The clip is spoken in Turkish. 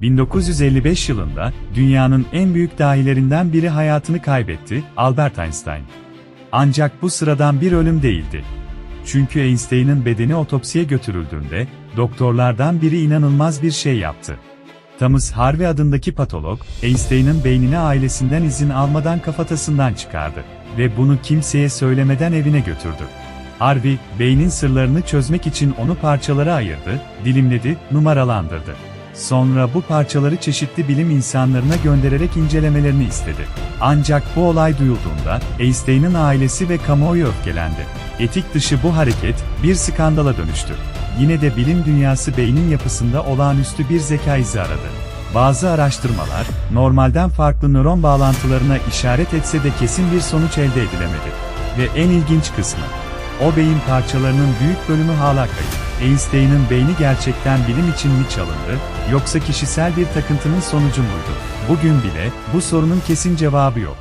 1955 yılında dünyanın en büyük dahilerinden biri hayatını kaybetti, Albert Einstein. Ancak bu sıradan bir ölüm değildi. Çünkü Einstein'ın bedeni otopsiye götürüldüğünde doktorlardan biri inanılmaz bir şey yaptı. Thomas Harvey adındaki patolog, Einstein'ın beynini ailesinden izin almadan kafatasından çıkardı ve bunu kimseye söylemeden evine götürdü. Harvey, beynin sırlarını çözmek için onu parçalara ayırdı, dilimledi, numaralandırdı. Sonra bu parçaları çeşitli bilim insanlarına göndererek incelemelerini istedi. Ancak bu olay duyulduğunda Einstein'ın ailesi ve kamuoyu öfkelendi. Etik dışı bu hareket bir skandala dönüştü. Yine de bilim dünyası beynin yapısında olağanüstü bir zeka izi aradı. Bazı araştırmalar, normalden farklı nöron bağlantılarına işaret etse de kesin bir sonuç elde edilemedi. Ve en ilginç kısmı, o beyin parçalarının büyük bölümü hala kayıp. Einstein'ın beyni gerçekten bilim için mi çalındı, yoksa kişisel bir takıntının sonucu muydu? Bugün bile, bu sorunun kesin cevabı yok.